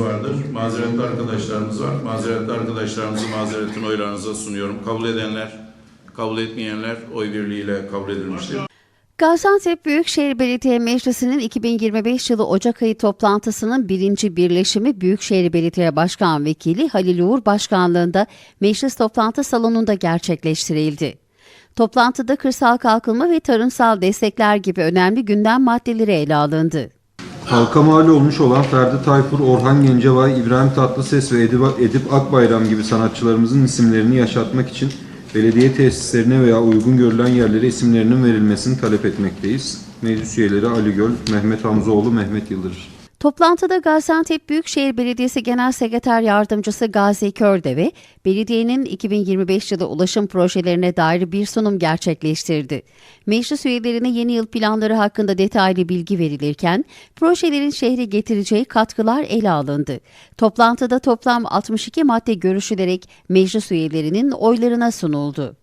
arkadaşlarımız vardır. Mazeretli arkadaşlarımız var. Mazeretli arkadaşlarımızı mazeretin oylarınıza sunuyorum. Kabul edenler, kabul etmeyenler oy birliğiyle kabul edilmiştir. Gaziantep Büyükşehir Belediye Meclisi'nin 2025 yılı Ocak ayı toplantısının birinci birleşimi Büyükşehir Belediye Başkan Vekili Halil Uğur Başkanlığında meclis toplantı salonunda gerçekleştirildi. Toplantıda kırsal kalkınma ve tarımsal destekler gibi önemli gündem maddeleri ele alındı. Halka mal olmuş olan Ferdi Tayfur, Orhan Gencebay, İbrahim Tatlıses ve Edip, Edip Akbayram gibi sanatçılarımızın isimlerini yaşatmak için belediye tesislerine veya uygun görülen yerlere isimlerinin verilmesini talep etmekteyiz. Meclis üyeleri Ali Göl, Mehmet Hamzoğlu, Mehmet Yıldırır. Toplantıda Gaziantep Büyükşehir Belediyesi Genel Sekreter Yardımcısı Gazi Kördeve, belediyenin 2025 yılı ulaşım projelerine dair bir sunum gerçekleştirdi. Meclis üyelerine yeni yıl planları hakkında detaylı bilgi verilirken, projelerin şehre getireceği katkılar ele alındı. Toplantıda toplam 62 madde görüşülerek meclis üyelerinin oylarına sunuldu.